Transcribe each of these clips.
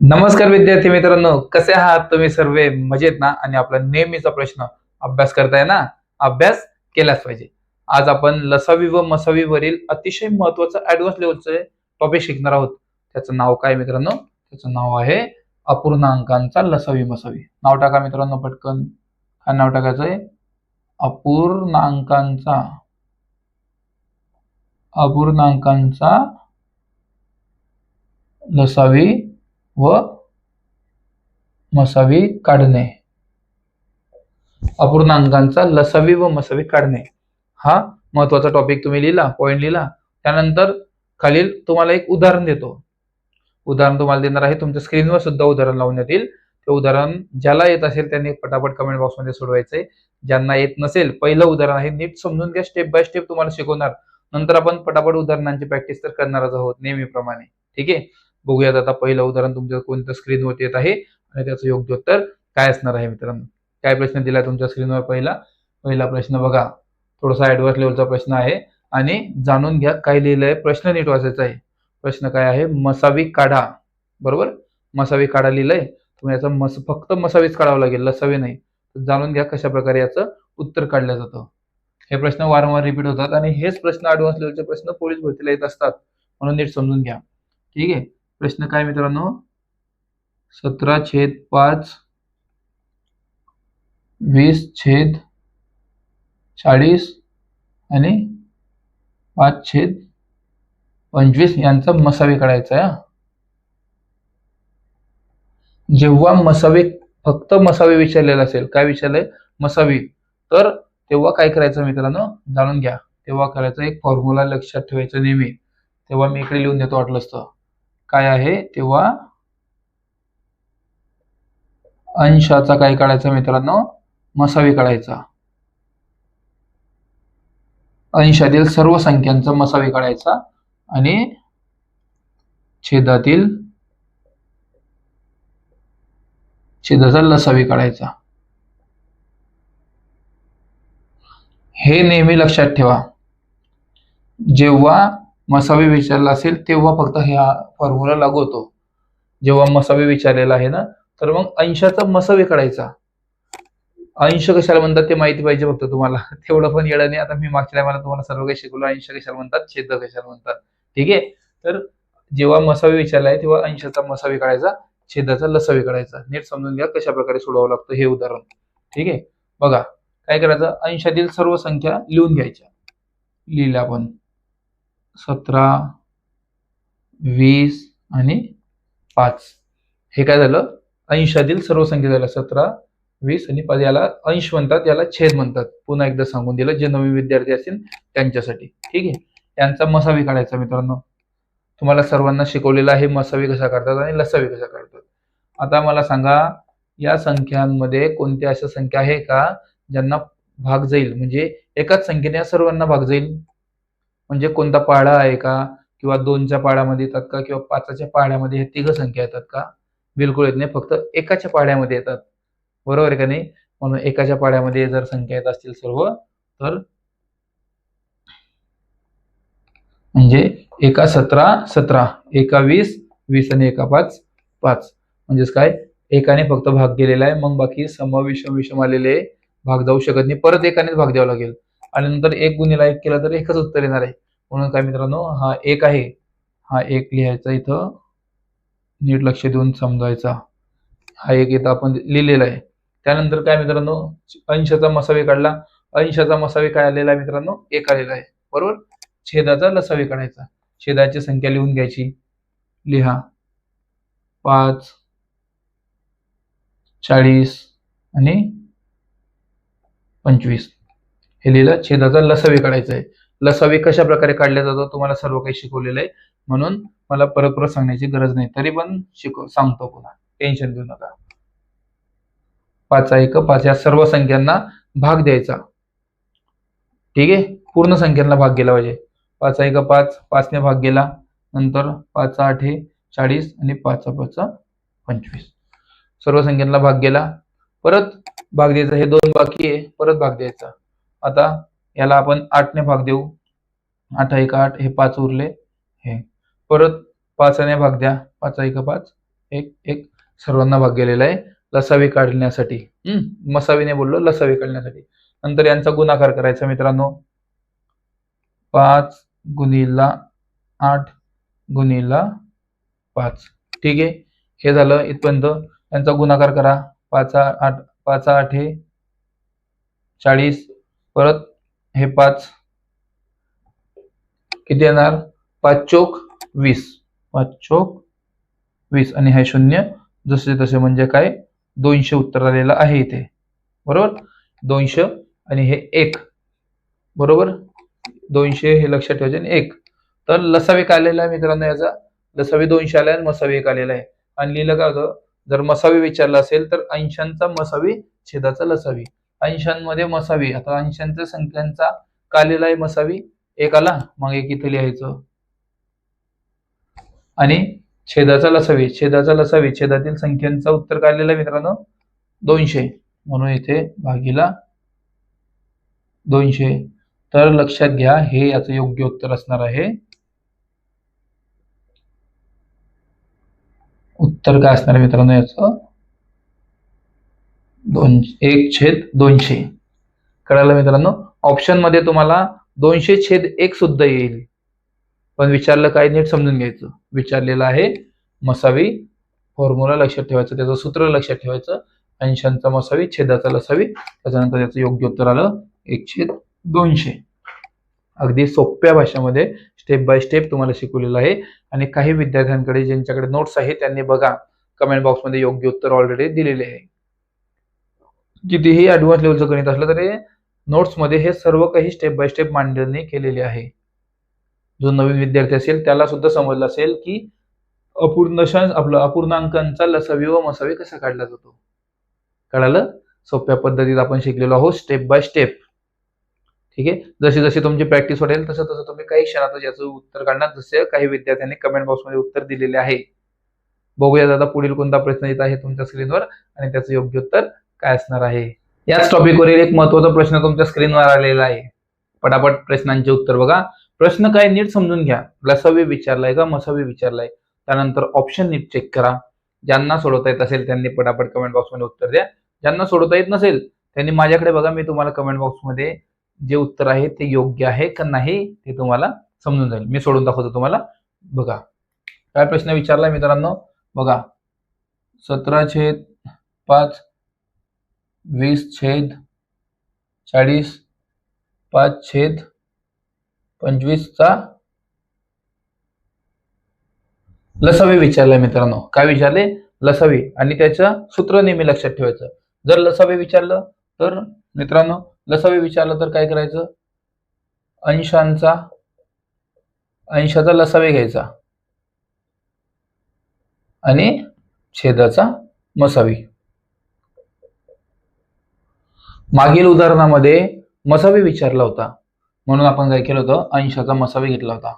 नमस्कार विद्यार्थी मित्रांनो कसे आहात तुम्ही सर्व? मजेत ना? आणि आपला नेहमीचा प्रश्न अभ्यास करताय ना? अभ्यास केलाच पाहिजे. आज आपण लसावी व मसावी वरील अतिशय महत्वाचं ऍडव्हान्स लेवलचं टॉपिक शिकणार आहोत. त्याचं नाव काय मित्रांनो? त्याचं नाव आहे अपूर्णांकांचा लसावी मसावी. नाव टाका मित्रांनो पटकन. काय नाव टाकायचंय अपूर्णांकांचा. अपूर्णांकांचा लसावी व मसावी काढणे. अपूर्णांकांचा लसावी व मसावी काढणे. हा महत्त्वाचा टॉपिक तुम्ही लिहिला पॉइंट लिहिला. त्यानंतर खालील तुम्हाला एक उदाहरण देतो. उदाहरण तुम्हाला देणार आहे तुमच्या स्क्रीनवर सुद्धा उदाहरण लावण्यात येईल ते उदाहरण ज्याला येत असेल त्यांनी पटापट कमेंट बॉक्समध्ये सोडवायचंय. ज्यांना येत नसेल पहिलं उदाहरण आहे नीट समजून घ्या स्टेप बाय स्टेप तुम्हाला शिकवणार. नंतर आपण पटापट उदाहरणांची प्रॅक्टिस तर करणारच आहोत नेहमीप्रमाणे. ठीक आहे? बघूयात आता पहिलं उदाहरण तुमच्या कोणत्या स्क्रीनवरती येत आहे आणि त्याचं योग्य उत्तर काय असणार आहे मित्रांनो. काय प्रश्न दिला तुमच्या स्क्रीनवर पहिला? पहिला प्रश्न बघा. थोडासा ऍडव्हान्स लेवलचा प्रश्न आहे आणि जाणून घ्या काय आहे प्रश्न नीट वाचायचा आहे. प्रश्न काय आहे? मसावी काढा. बरोबर? मसावी काढा लिहिलंय. तुम्ही याचा मस फक्त मसावीच काढावं लागेल लसावी नाही. तर जाणून घ्या कशा प्रकारे याचं उत्तर काढलं जातं. हे प्रश्न वारंवार रिपीट होतात आणि हेच प्रश्न ऍडव्हान्स लेवलचे प्रश्न पोलीस भरतीला येत असतात. म्हणून नीट समजून घ्या. ठीक आहे? प्रश्न काय मित्रांनो? सतरा छेद पाच वीस छेद चाळीस आणि पाच छेद पंचवीस यांचा मसावी काढायचा आहे जेव्हा मसावी फक्त मसावे विचारलेला असेल काय विचारलंय? मसावी. तर तेव्हा काय करायचं मित्रांनो? जाणून घ्या. तेव्हा करायचं एक फॉर्म्युला लक्षात ठेवायचं नेहमी. तेव्हा मी इकडे लिहून देतो वाटलं असतं काय आहे? तेव्हा अंशाचा काय काढायचा मित्रांनो? मसावी काढायचा. अंशातील सर्व संख्यांचा मसावी काढायचा आणि छेदातील छेदाचा लसावी काढायचा. हे नेहमी लक्षात ठेवा. जेव्हा मसावी विचारला असेल तेव्हा फक्त ह्या फॉर्म्युला लागू होतो. जेव्हा मसावी विचारलेला आहे ना तर मग अंशाचा मसावी काढायचा. अंश कशाला म्हणतात ते माहिती पाहिजे फक्त तुम्हाला. तेवढं पण येणं नाही. आता मी मागच्या मला तुम्हाला सर्व काही शिकवलं. अंश कशाला म्हणतात? छेद कशाला म्हणतात? ठीक आहे? तर जेव्हा मसावी विचारला आहे तेव्हा अंशाचा मसावी काढायचा छेदाचा लसावी काढायचा. नीट समजून घ्या कशा प्रकारे सोडवावं लागतं हे उदाहरण. ठीक आहे? बघा काय करायचं? अंशातील सर्व संख्या लिहून घ्यायच्या. लिहिल्या आपण. सतरा वीस आणि पाच. हे काय झालं? अंशातील सर्व संख्या झाल्या सतरा वीस आणि पाच. याला अंश म्हणतात याला छेद म्हणतात. पुन्हा एकदा सांगून दिलं जे नवीन विद्यार्थी असतील त्यांच्यासाठी. ठीक आहे? यांचा मसावी काढायचा मित्रांनो. तुम्हाला सर्वांना शिकवलेलं आहे मसावी कसा काढतात आणि लसावी कसा काढतात. आता मला सांगा या संख्यांमध्ये कोणत्या अशा संख्या आहे का ज्यांना भाग जाईल? म्हणजे एकाच संख्येने या सर्वांना भाग जाईल? म्हणजे कोणता पाढा आहे का? किंवा दोनच्या पाड्यामध्ये येतात का? किंवा पाचाच्या पाड्यामध्ये हे तिघ संख्या येतात का? बिलकुल येत नाही. फक्त एकाच्या पाड्यामध्ये येतात. बरोबर आहे का नाही? म्हणून एकाच्या पाड्यामध्ये जर संख्या येत असतील सर्व तर म्हणजे एका सतरा सतरा एका वीस वीस आणि एका पाच पाच. म्हणजेच काय? एकाने फक्त भाग गेलेला आहे. मग बाकी सम विषम विषम आलेले भाग जाऊ शकत नाही. परत एकानेच भाग द्यावा लागेल. आणि नंतर एक गुन्हेला एक केला तर एकच उत्तर येणार आहे. म्हणून काय मित्रांनो हा एक आहे. हा एक लिहायचा इथं. नीट लक्ष देऊन समजायचा. हा एक इथं आपण लिहिलेला आहे. त्यानंतर काय मित्रांनो अंशाचा मसावे काढला. अंशाचा मसावी काय आलेला आहे मित्रांनो एक आलेला आहे. बरोबर? छेदाचा लसावे काढायचा. छेदाची संख्या लिहून घ्यायची. लिहा. पाच चाळीस आणि पंचवीस. हे लिहिलं. छेदाचा लसावी काढायचा आहे. लसावी कशा प्रकारे काढल्या जातो तुम्हाला सर्व काही शिकवलेलं आहे. म्हणून मला परत परत सांगण्याची गरज नाही. तरी पण शिकव सांगतो पुन्हा. टेन्शन घेऊ नका. पाच एक पाच. या सर्व संख्यांना भाग द्यायचा. ठीक आहे? पूर्ण संख्यांना भाग गेला पाहिजे. पाच एक पाच. पाचने भाग गेला. नंतर पाच आठ हे चाळीस आणि पाच पाच पंचवीस. सर्व संख्यांना भाग गेला. परत भाग द्यायचा. हे दोन बाकी आहे. परत भाग द्यायचा. आता याला आपण आठने भाग देऊ. आठ एक आठ हे पाच उरले. हे. परत पाचाने भाग द्या. पाच एक पाच एक एक. सर्वांना भाग गेलेला आहे. लसावी काढण्यासाठी. हम्म. मसावीने बोललो लसावी काढण्यासाठी. नंतर यांचा गुणाकार करायचा मित्रांनो. पाच गुणिला आठ गुणिला पाच. ठीक आहे? हे झालं इथपर्यंत. यांचा गुणाकार करा. पाच आठ पाच आठ हे चाळीस. परत हे पाच किती येणार? पाच चोक वीस. पाच चोक वीस. आणि हे शून्य जसे तसे म्हणजे काय? दोनशे उत्तर आलेलं आहे इथे. बरोबर? दोनशे आणि हे एक. बरोबर? दोनशे हे लक्षात ठेवायचे आणि एक. तर लसावी आलेला आहे मित्रांनो याचा. लसावी दोनशे आला आहे आणि मसावी एक आलेला आहे. आणि लिहिलं काय होतं? जर मसावी विचारला असेल तर अंशांचा मसावी छेदाचा लसावी. अंशांमध्ये मसावी. आता अंशांच्या संख्यांचा कालेला आहे मसावी. एक आला मग एक इथे लिहायचं. आणि छेदाचा लसावी. छेदाचा लसावी. छेदातील संख्यांचा उत्तर काढलेला मित्रांनो. दोनशे. म्हणून इथे भागीला दोनशे. तर लक्षात घ्या हे याचं योग्य उत्तर असणार आहे. उत्तर काय असणार मित्रांनो याचं? दोन एक छेद दोनशे. कळालं मित्रांनो? ऑप्शनमध्ये तुम्हाला दोनशे छेद एक सुद्धा येईल. पण विचारलं काय नीट समजून घ्यायचं. विचारलेलं आहे मसावी फॉर्म्युला लक्षात ठेवायचं. त्याचं सूत्र लक्षात ठेवायचं. अंशांचा मसावी छेदाचा लसावी. त्याच्यानंतर त्याचं योग्य उत्तर आलं एक छेद दोनशे. अगदी सोप्या भाषेमध्ये स्टेप बाय स्टेप तुम्हाला शिकवलेलं आहे. आणि काही विद्यार्थ्यांकडे ज्यांच्याकडे नोट्स आहे त्यांनी बघा. कमेंट बॉक्समध्ये योग्य उत्तर ऑलरेडी दिलेले आहे. कितीही ॲडव्हान्स लेवलचं गणित असलं तरी नोट्समध्ये हे सर्व काही स्टेप बाय स्टेप मांडणी केलेली आहे. जो नवीन विद्यार्थी असेल त्याला सुद्धा समजलं असेल की अपूर्णशांश आपलं अपूर्णांकांचा लसावी व मसावी कसा काढला जातो. कळालं? सोप्या पद्धतीत आपण शिकलेलो आहोत स्टेप बाय स्टेप ठीक आहे? जशी जशी तुमची प्रॅक्टिस वाढेल तसं तसं तुम्ही काही क्षणातच याचं उत्तर काढणार. जसे काही विद्यार्थ्यांनी कमेंट बॉक्समध्ये उत्तर दिलेले आहे. बघूया दादा पुढील कोणता प्रश्न येत आहे तुमच्या स्क्रीनवर आणि त्याचं योग्य उत्तर काय असणार आहे? याच टॉपिकवरील एक महत्त्वाचा प्रश्न तुमच्या स्क्रीनवर आलेला आहे. पटापट प्रश्नांचे उत्तर बघा. प्रश्न काय? नीट समजून घ्या. लसावी विचारलाय का? मसावी विचारलाय? त्यानंतर ऑप्शन नीट चेक करा. ज्यांना सोडवता येत असेल त्यांनी पटापट कमेंट बॉक्समध्ये उत्तर द्या. ज्यांना सोडवता येत नसेल त्यांनी माझ्याकडे बघा. मी तुम्हाला कमेंट बॉक्समध्ये जे उत्तर आहे ते योग्य आहे का नाही ते तुम्हाला समजून जाईल. मी सोडून दाखवतो तुम्हाला. बघा. काय प्रश्न विचारलाय मित्रांनो? बघा. सतरा छेद पाच वीस छेद चाळीस पाच छेद पंचवीसचा लसावी विचारलाय मित्रांनो. काय विचारले? लसावी. आणि त्याचं सूत्र नेहमी लक्षात ठेवायचं. जर लसावी विचारलं तर मित्रांनो लसावी विचारलं तर काय करायचं? अंशांचा अंशाचा लसावी घ्यायचा. आणि छेदाचा मसावी. मागील उदाहरणामध्ये मसावी विचारला होता. म्हणून आपण काय केलं होतं? अंशाचा मसावी घेतला होता.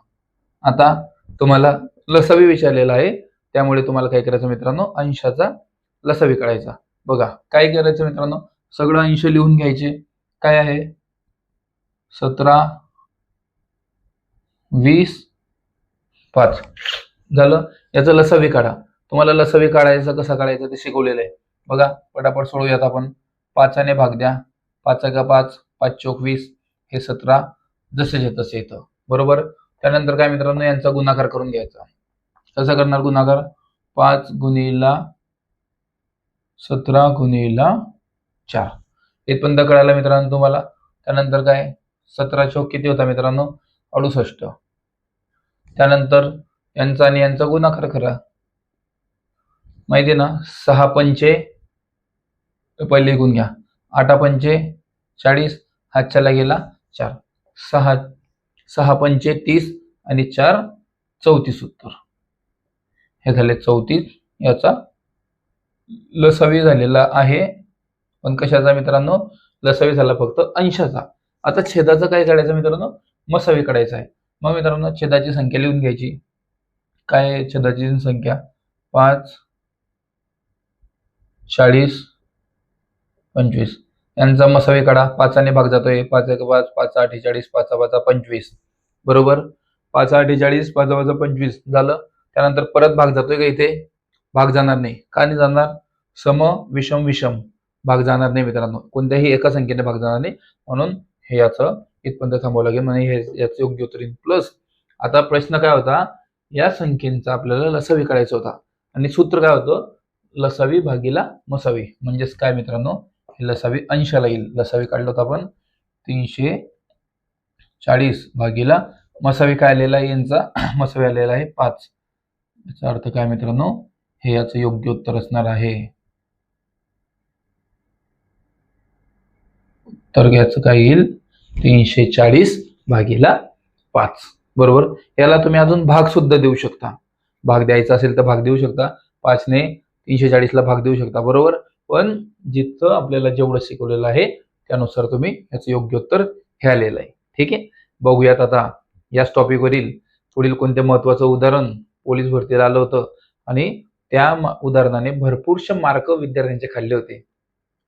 आता तुम्हाला लसावी विचारलेला आहे. त्यामुळे तुम्हाला काय करायचं मित्रांनो? अंशाचा लसावी काढायचा. बघा काय करायचं मित्रांनो? सगळं अंश लिहून घ्यायचे. काय आहे? सतरा वीस पाच. झालं? याचं लसावी काढा. तुम्हाला लसावी काढायचं कसं काढायचं ते शिकवलेलं आहे. बघा पटापट सोडूयात आपण. पाचाने भाग द्या. पाच का पाच पाच चोवीस हे सतरा जसेचे तसे येतं. बरोबर? त्यानंतर काय मित्रांनो यांचा गुणाकार करून घ्यायचा. कसा करणार गुणाकार? पाच गुणिला सतरा गुणिला चार. इथपर्यंत कळायला मित्रांनो तुम्हाला. त्यानंतर काय? सतरा चौक किती होता मित्रांनो? अडुसष्ट. त्यानंतर यांचा आणि यांचा गुणाकार करा. माहिती ना? सहा पंचे पहिले लिहून घ्या. आठा पंचे चाळीस हातच्याला गेला चार. सहा सहा पंचे तीस आणि चार चौतीस उत्तर. हे झाले चौतीस. याचा लसावी झालेला आहे. पण कशाचा मित्रांनो? लसावी झाला फक्त अंशाचा. आता छेदाचं काय काढायचं मित्रांनो? मसावी काढायचं आहे. मग मित्रांनो छेदाची संख्या लिहून घ्यायची. काय छेदाची संख्या? पाच चाळीस पंचवीस. यांचा मसावी काढा. पाचाने भाग जातोय. पाच एक पाच पाच अठ्ठेचाळीस पाचा पाचा पंचवीस. बरोबर? पाच अठ्ठेचाळीस पाच पाचा पंचवीस. झालं? त्यानंतर परत भाग जातोय का इथे? भाग जाणार नाही. का नाही जाणार? सम विषम विषम. भाग जाणार नाही मित्रांनो. कोणत्याही एका संख्येने भाग जाणार नाही. म्हणून हे याचं इथपर्यंत थांबावं लागेल. म्हणजे हे याचं योग्य उत्तर येईल. प्लस आता प्रश्न काय होता? या संख्येचा आपल्याला लसावी काढायचा होता. आणि सूत्र काय होतं? लसावी भागीला मसावी. म्हणजेच काय मित्रांनो? लसावी अंशाला येईल. लसावी काढलं होतं आपण. तीनशे चाळीस भागीला मसावी काय आलेला आहे यांचा? मसावी आलेला आहे पाच. याचा अर्थ काय मित्रांनो? हे याचं योग्य उत्तर असणार आहे. उत्तर याचं काय येईल? तीनशे चाळीस भागीला पाच. बरोबर? याला तुम्ही अजून भाग सुद्धा देऊ शकता. भाग द्यायचा असेल तर भाग देऊ शकता. पाचने तीनशे चाळीसला भाग देऊ शकता. बरोबर? पण जिथं आपल्याला जेवढं शिकवलेलं आहे त्यानुसार तुम्ही याचं योग्य उत्तर हे आलेलं आहे. ठीक आहे? बघूयात आता याच टॉपिकवरील पुढील कोणते महत्वाचं उदाहरण पोलीस भरतीला आलं होतं आणि त्या उदाहरणाने भरपूरशे मार्क विद्यार्थ्यांचे खाल्ले होते.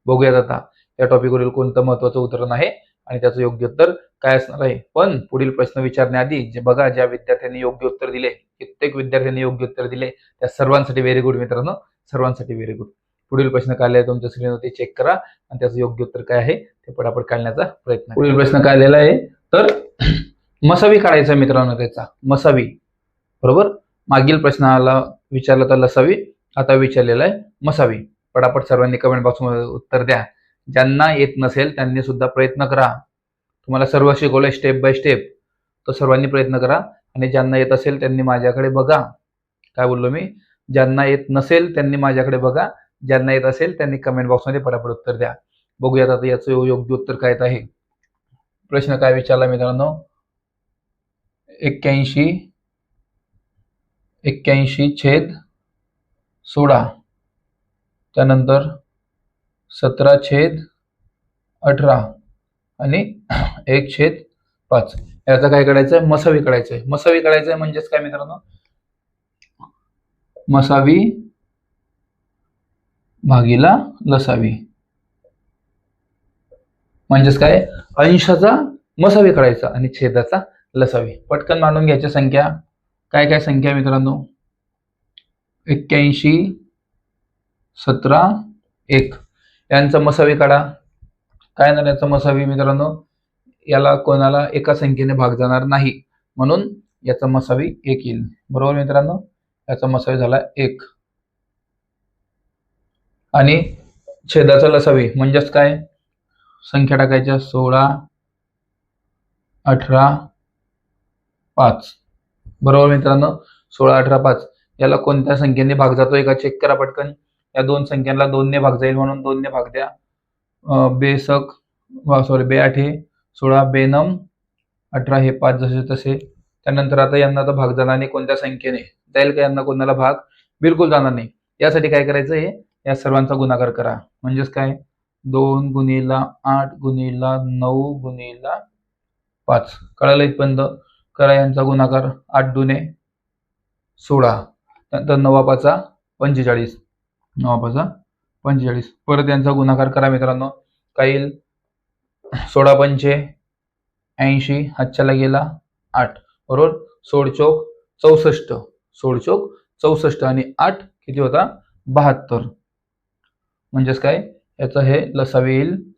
बघूयात आता या टॉपिकवरील कोणतं महत्वाचं उदाहरण आहे आणि त्याचं योग्य उत्तर काय असणार आहे. पण पुढील प्रश्न विचारण्याआधी जे बघा ज्या विद्यार्थ्यांनी योग्य उत्तर दिले कित्येक विद्यार्थ्यांनी योग्य उत्तर दिले त्या सर्वांसाठी व्हेरी गुड मित्रांनो सर्वांसाठी व्हेरी गुड पुढील प्रश्न काय आहे तुमच्या स्क्रीनवरती चेक करा आणि त्याचं योग्य उत्तर काय आहे ते पटापट काढण्याचा प्रयत्न पुढील प्रश्न काय आलेला आहे? तर मसावी काढायचा मित्रांनो त्याचा. मसावी. बरोबर? मागील प्रश्नाला विचारलं तर लसावी आता विचारलेला आहे मसावी. पटापट सर्वांनी कमेंट बॉक्समध्ये उत्तर द्या. ज्यांना येत नसेल त्यांनी सुद्धा प्रयत्न करा. तुम्हाला सर्व शिकवलं स्टेप बाय स्टेप तर सर्वांनी प्रयत्न करा आणि ज्यांना येत असेल त्यांनी माझ्याकडे बघा. काय बोललो मी? ज्यांना येत नसेल त्यांनी माझ्याकडे बघा. ज्यांना येत असेल त्यांनी कमेंट बॉक्समध्ये पटापट उत्तर द्या. बघूयात आता याचं योग्य उत्तर काय आहे. प्रश्न काय विचारला मित्रांनो? एक्क्याऐंशी एक्क्याऐंशी छेद सोळा. त्यानंतर सतरा छेद अठरा आणि एक छेद पाच. याचा काय करायचंय? आहे मसावी काढायचं आहे मसावी काढायचं आहे म्हणजेच काय मित्रांनो? मसावी भागीला लसावी. म्हणजेच काय? अंशाचा मसावी काढायचा आणि छेदाचा लसावी. पटकन मांडून घ्यायच्या संख्या. काय काय संख्या मित्रांनो? एक्क्याऐंशी सतरा एक. यांचा मसावी काढा. काय येणार याचा मसावी मित्रांनो? याला कोणाला एका संख्येने भाग जाणार नाही. म्हणून याचा मसावी एक येईल. बरोबर मित्रांनो? याचा मसावी झाला एक. आणि छेदाचा लसावी म्हणजेच काय? संख्या टाकायच्या सोळा अठरा पाच. बरोबर मित्रांनो सोळा अठरा पाच. याला कोणत्या संख्येने भाग जातोय एका चेक करा पटकन. या दोन संख्यांना दोनने भाग जाईल म्हणून दोनने भाग द्या. बेसक सॉरी बे आठ हे सोळा बेनम अठरा हे पाच जसे तसे. त्यानंतर आता यांना तर भाग जाणार नाही कोणत्या संख्येने. जाईल का यांना कोणाला भाग? बिलकुल जाणार नाही. यासाठी काय करायचं हे? या सर्वांचा गुणाकार करा. म्हणजेच काय? दोन गुणिला आठ गुणिला नऊ गुणिला पाच. कळालं इथपर्यंत करा यांचा गुणाकार. आठ दुने सोळा. त्यानंतर नवा पाचा पंचेचाळीस. नवा पाचा पंचेचाळीस. परत यांचा गुणाकार करा मित्रांनो. काय येईल सोळा पंचे ऐंशी हातच्याला गेला आठ. बरोबर? सोडचौक चौसष्ट. सोडचौक चौसष्ट आणि आठ किती होता? बहात्तर. म्हणजेच काय? याचं हे लसावी येईल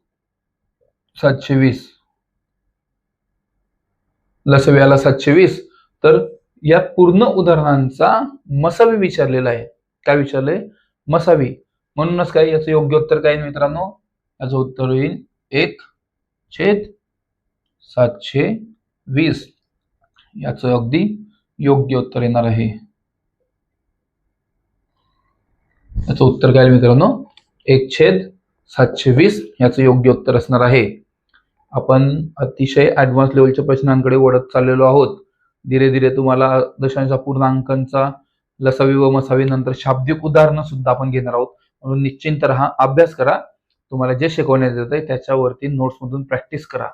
सातशे वीस. लसव्याला सातशे वीस. तर या पूर्ण उदाहरणांचा मसावी विचारलेला आहे. काय विचारलंय? मसावी. म्हणूनच काय याचं योग्य उत्तर काय मित्रांनो? याचं उत्तर होईल एक छेद सातशे वीस. याचं अगदी योग्य उत्तर येणार आहे. याचं उत्तर काय मित्रांनो? एक छेद सातशे वीस याचं योग्य उत्तर असणार आहे. आपण अतिशय ऍडव्हान्स लेवलच्या प्रश्नांकडे वळत चाललेलो आहोत. धीरे धीरे तुम्हाला दशांश पूर्णांकांचा लसावी व मसावी नंतर शाब्दिक उदाहरणं सुद्धा आपण घेणार आहोत. म्हणून निश्चिंत राहा अभ्यास करा. तुम्हाला जे शिकवण्यात येत आहे त्याच्यावरती नोट्समधून मधून प्रॅक्टिस करा.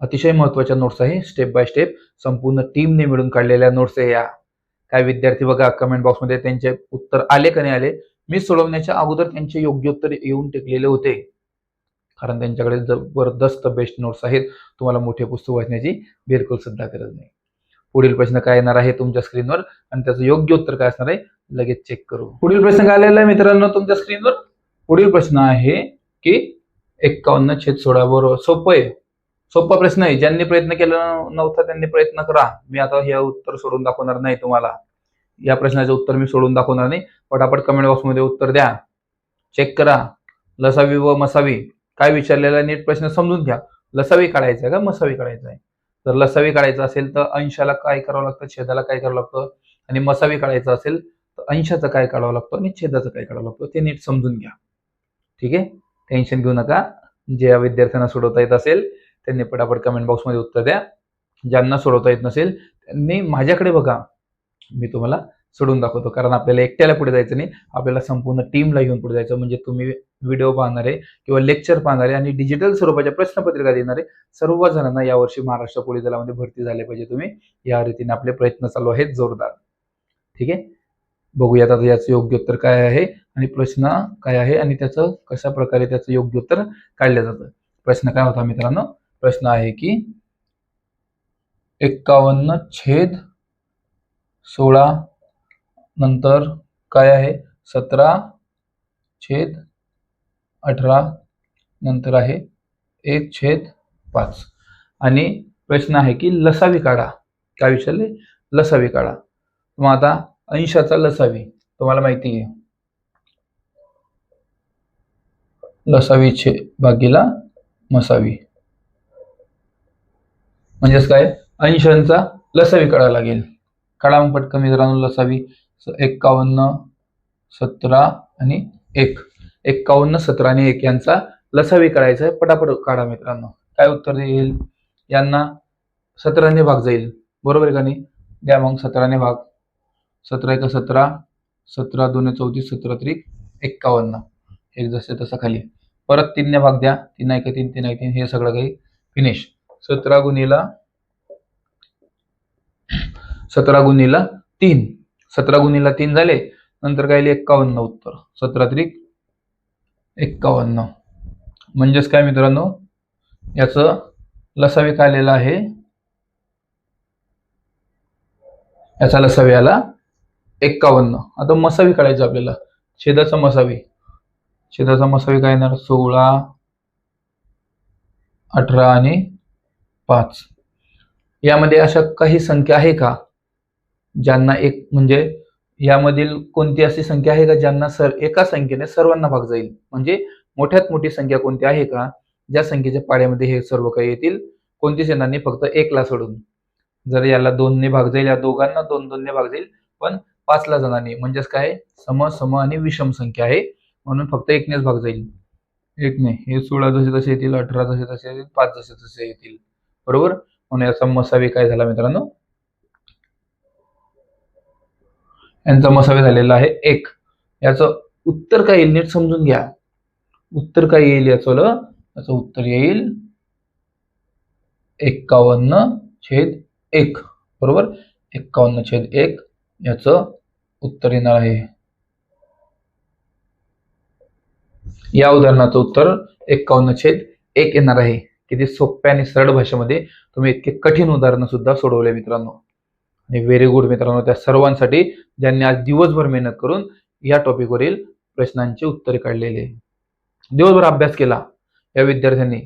अतिशय महत्त्वाच्या नोट्स आहे. स्टेप बाय स्टेप संपूर्ण टीमने मिळून काढलेल्या नोट्स आहे या. काय विद्यार्थी बघा कमेंट बॉक्समध्ये त्यांचे उत्तर आले का नाही आले? मी सोडवण्याच्या अगोदर त्यांचे योग्य उत्तर येऊन टेकलेले होते. कारण त्यांच्याकडे जबरदस्त बेस्ट नोट्स आहेत. तुम्हाला मोठे पुस्तक वाचण्याची बिलकुल सुद्धा गरज नाही. पुढील प्रश्न काय येणार आहे तुमच्या स्क्रीनवर आणि त्याचं योग्य उत्तर काय असणार आहे? लगेच चेक करू. पुढील प्रश्न काय आलेला आहे मित्रांनो तुमच्या स्क्रीनवर पुढील प्रश्न आहे की एक्कावन्न छेद सोळा बरोबर सोपं आहे. सोपा प्रश्न आहे. ज्यांनी प्रयत्न केला नव्हता त्यांनी प्रयत्न करा. मी आता हे उत्तर सोडून दाखवणार नाही तुम्हाला. या प्रश्नाचं उत्तर मी सोडून दाखवणार नाही. पटापट कमेंट बॉक्समध्ये उत्तर द्या. चेक करा. लसावी व मसावी. काय विचारलेला नीट प्रश्न समजून घ्या. लसावी काढायचा आहे का? मसावी काढायचा आहे. जर लसावी काढायचं असेल तर अंशाला काय करावं लागतं? छेदाला काय करावं लागतं? आणि मसावी काढायचं असेल तर अंशाचं काय काढावं लागतं? आणि छेदाचं काय काढावं लागतं? ते नीट समजून घ्या. ठीक आहे? टेन्शन घेऊ नका. जे या विद्यार्थ्यांना सोडवता येत असेल त्यांनी पटापट कमेंट बॉक्समध्ये उत्तर द्या. ज्यांना सोडवता येत नसेल त्यांनी माझ्याकडे बघा. मी तुम्हाला सोडून दाखवतो. कारण आपल्याला एकट्याला पुढे जायचं नाही. आपल्याला संपूर्ण टीमला घेऊन पुढे जायचं. म्हणजे तुम्ही व्हिडिओ पाहणारे किंवा लेक्चर पाहणारे आणि डिजिटल स्वरूपाच्या प्रश्नपत्रिका देणारे सर्व जणांना यावर्षी महाराष्ट्र पोलीस दलामध्ये भरती झाले पाहिजे. तुम्ही या रीतीने आपले प्रयत्न चालू आहेत जोरदार. ठीक आहे? बघूयात आता याचं योग्य उत्तर काय आहे आणि प्रश्न काय आहे आणि त्याचं कशा प्रकारे त्याचं योग्य उत्तर काढलं जातं. प्रश्न काय होता मित्रांनो? प्रश्न आहे की एक्कावन्न छेद सोळा नंतर काय आहे? सतरा छेद अठरा नंतर आहे एक छेद पाच. आणि प्रश्न आहे की लसावी काढा. काय विचारले? लसावी काढा. मग आता अंशाचा लसावी. तुम्हाला माहिती आहे. लसावी छे भागीला मसावी. म्हणजेच काय? अंशांचा लसावी काढावा लागेल. काढा मग पटकन मित्रांनो लसावी. एक्कावन्न सतरा आणि एक. एक्कावन्न सतरा आणि एक यांचा लसावी काढायचा आहे. पटापट काढा मित्रांनो. काय उत्तर येईल यांना सतराने भाग जाईल. बरोबर आहे का नाही? द्या मग सतराने भाग. सतरा एक सतरा सतरा दोन चौतीस सतरा त्रिक एक्कावन्न. एक जसे तसं खाली. परत तीनने भाग द्या. तीन एक तीन तीन एक तीन हे सगळं काही फिनिश सतरा गुणीला सतरा गुणीला तीन. सतरा गुणीला तीन झाले नंतर काय एकावन्न एक्कावन्न उत्तर. सतरा त्रिक एक्कावन्न म्हणजेच काय मित्रांनो? याचं लसावी काय आलेलं आहे? याचा लसावी आला एक्कावन्न आता मसावी काढायचं आपल्याला. छेदाचा मसावी. छेदाचा मसावी काय येणार? सोळा अठरा आणि पाच. यामध्ये अशा काही संख्या आहे का? ज्यांना एक म्हणजे यामधील कोणती अशी संख्या आहे का? ज्यांना सर एका संख्येने सर्वांना भाग जाईल. म्हणजे मोठ्यात मोठी संख्या कोणती आहे का? ज्या संख्येच्या पाड्यामध्ये हे सर्व काही येतील. कोणती येणार फक्त एकला सोडून जर याला दोनने भाग जाईल या दोघांना दोन दोनने भाग जाईल पण पाचला जणांनी. म्हणजेच काय? सम सम आणि विषम संख्या आहे. म्हणून फक्त एकनेच भाग जाईल. एकने. हे सोळा जसे तसे येतील अठरा जसे तसे येतील पाच जसे तसे येतील. बरोबर? म्हणून याचा मसावी काय झाला मित्रांनो? यांचा मसावे झालेला आहे एक. याचं उत्तर काय येईल? नीट समजून घ्या. उत्तर काय येईल याचं याचं उत्तर येईल एक्कावन्न छेद एक. बरोबर? एक्कावन्न छेद एक याचं उत्तर येणार आहे. या उदाहरणाचं उत्तर एक्कावन्न छेद एक येणार आहे. किती सोप्या आणि सरळ भाषेमध्ये तुम्ही इतके कठीण उदाहरणं सुद्धा सोडवले मित्रांनो. आणि व्हेरी गुड मित्रांनो त्या सर्वांसाठी ज्यांनी आज दिवसभर मेहनत करून या टॉपिकवरील प्रश्नांची उत्तरे काढलेले. दिवसभर अभ्यास केला या विद्यार्थ्यांनी.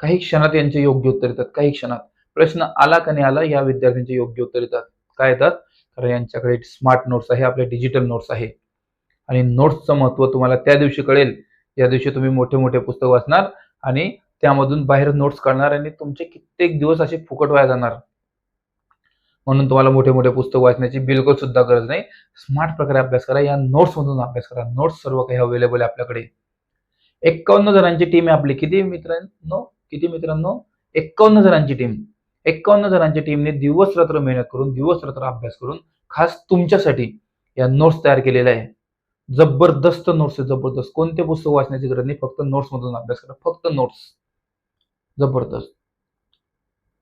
काही क्षणात यांचे योग्य उत्तर येतात काही क्षणात. प्रश्न आला का नाही आला या विद्यार्थ्यांचे योग्य उत्तर येतात. काय येतात? कारण यांच्याकडे स्मार्ट नोट्स आहे आपले डिजिटल नोट्स आहे. आणि नोट्सचं महत्त्व तुम्हाला त्या दिवशी कळेल. या दिवशी तुम्ही मोठे मोठे पुस्तक वाचणार आणि त्यामधून बाहेर नोट्स काढणार आणि तुमचे कित्येक दिवस असे फुकट वाया जाणार. म्हणून तुम्हाला मोठे मोठे पुस्तक वाचण्याची बिलकुल सुद्धा गरज नाही. स्मार्ट प्रकारे अभ्यास करा या नोट्स मधून अभ्यास करा. नोट्स सर्व काही अवेलेबल आहे आपल्याकडे. एक्कावन्न जणांची टीम आहे आपली. किती मित्रांनो? किती मित्रांनो? एक्कावन्न जणांची टीम एक्कावन्न जणांच्या टीमने दिवस रात्र मेहनत करून दिवस रात्र अभ्यास करून खास तुमच्यासाठी या नोट्स तयार केलेल्या आहे. जबरदस्त नोट्स आहे जबरदस्त. कोणते पुस्तक वाचण्याची गरज नाही फक्त नोट्स मधून अभ्यास करा. फक्त नोट्स जबरदस्त.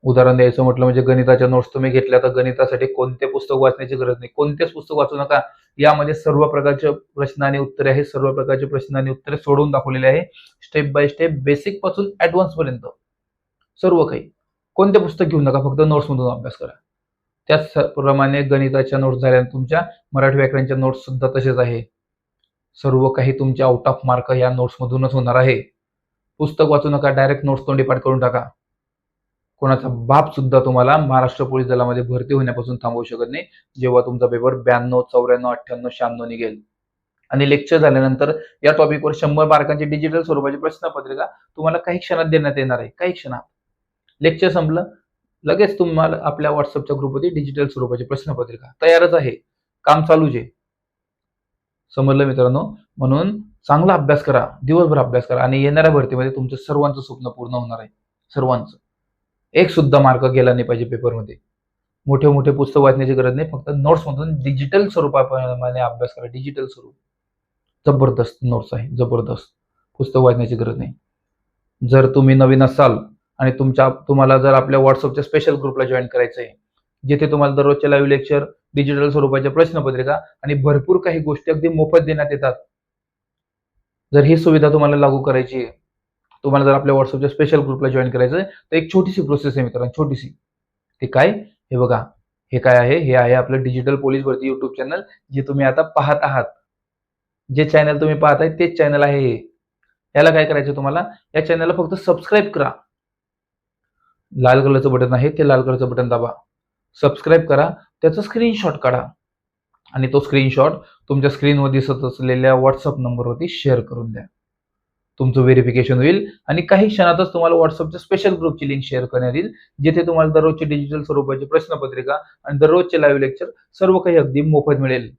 उदाहरण द्यायचं म्हटलं म्हणजे गणिताच्या नोट्स तुम्ही घेतल्या तर गणितासाठी कोणते पुस्तक वाचण्याची गरज नाही. कोणतेच पुस्तक वाचू नका. यामध्ये सर्व प्रकारचे प्रश्न आणि उत्तरे आहेत. सर्व प्रकारचे प्रश्न आणि उत्तरे सोडवून दाखवलेले आहे. स्टेप बाय स्टेप बेसिकपासून ऍडव्हान्स पर्यंत. सर्व काही. कोणते पुस्तक घेऊ नका. फक्त नोट्स मधून अभ्यास करा. त्याचप्रमाणे गणिताच्या नोट्स झाल्या तुमच्या मराठी व्याकरणच्या नोट्स सुद्धा तसेच आहे. सर्व काही तुमच्या आउट ऑफ मार्क या नोट्स मधूनच होणार आहे. पुस्तक वाचू नका. डायरेक्ट नोट्स तोंडीपाठ करून टाका. कोणाचा बाप सुद्धा तुम्हाला महाराष्ट्र पोलीस दलामध्ये भरती होण्यापासून थांबवू शकत नाही. जेव्हा तुमचा पेपर ब्याण्णव चौऱ्याण्णव अठ्ठ्याण्णव शहाण्णव निघेल. आणि लेक्चर झाल्यानंतर या टॉपिकवर शंभर मार्कांची डिजिटल स्वरूपाची प्रश्नपत्रिका तुम्हाला काही क्षणात देण्यात येणार आहे. काही क्षणात. लेक्चर संपलं लगेच तुम्हाला आपल्या व्हॉट्सअपच्या ग्रुपमध्ये डिजिटल स्वरूपाची प्रश्नपत्रिका तयारच आहे. काम चालूच आहे समजलं मित्रांनो? म्हणून चांगला अभ्यास करा. दिवसभर अभ्यास करा. आणि येणाऱ्या भरतीमध्ये तुमचं सर्वांचं स्वप्न पूर्ण होणार आहे. सर्वांचं. एक सुद्धा मार्क गेला नाही पाहिजे पेपरमध्ये. मोठे मोठे पुस्तक वाचण्याची गरज नाही फक्त नोट्समधून डिजिटल स्वरूपाप्रमाणे अभ्यास करा डिजिटल स्वरूप. जबरदस्त नोट्स आहे जबरदस्त. पुस्तक वाचण्याची गरज नाही. जर तुम्ही नवीन असाल आणि तुमच्या तुम्हाला जर आपल्या व्हॉट्सअपच्या स्पेशल ग्रुपला जॉईन करायचं आहे जिथे तुम्हाला दररोजचे लाईव्ह लेक्चर डिजिटल स्वरूपाच्या प्रश्नपत्रिका आणि भरपूर काही गोष्टी अगदी मोफत देण्यात येतात. जर ही सुविधा तुम्हाला लागू करायची आहे तुम्हाला जर आपल्या व्हॉट्सअपच्या स्पेशल ग्रुपला जॉईन करायचं आहे तर एक छोटीशी प्रोसेस आहे मित्रांनो छोटीशी. ते काय? हे बघा. हे काय आहे? हे आहे आपलं डिजिटल पोलीस भरती युट्यूब चॅनल जे तुम्ही आता पाहत आहात. जे चॅनल तुम्ही पाहताय तेच चॅनल आहे हे. याला काय करायचं तुम्हाला? या चॅनलला फक्त सबस्क्राईब करा. लाल कलरचं बटन आहे ते लाल कलरचं बटन दाबा. सबस्क्राईब करा. त्याचा स्क्रीनशॉट काढा. आणि तो स्क्रीनशॉट तुमच्या स्क्रीनवर दिसत असलेल्या व्हॉट्सअप नंबरवरती शेअर करून द्या. तुमचं व्हेरिफिकेशन होईल. आणि काही क्षणातच तुम्हाला व्हॉट्सअपच्या स्पेशल ग्रुपची लिंक शेअर करण्यात येईल जिथे तुम्हाला दररोजची डिजिटल स्वरूपाची प्रश्नपत्रिका आणि दररोजचे लाईव्ह लेक्चर सर्व काही अगदी मोफत मिळेल.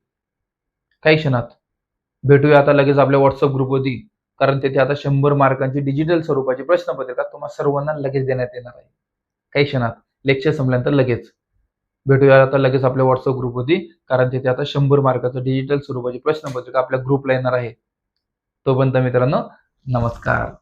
काही क्षणात. भेटूया आता लगेच आपल्या व्हॉट्सअप ग्रुपवरती कारण तेथे आता शंभर मार्कांची डिजिटल स्वरूपाची प्रश्नपत्रिका तुम्हाला सर्वांना लगेच देण्यात येणार आहे. काही क्षणात. लेक्चर संपल्यानंतर लगेच. भेटूया आता लगेच आपल्या व्हॉट्सअप ग्रुपवरती कारण तिथे आता शंभर मार्काचं डिजिटल स्वरूपाची प्रश्नपत्रिका आपल्या ग्रुपला येणार आहे. तोपर्यंत मित्रांनो. नमस्कार.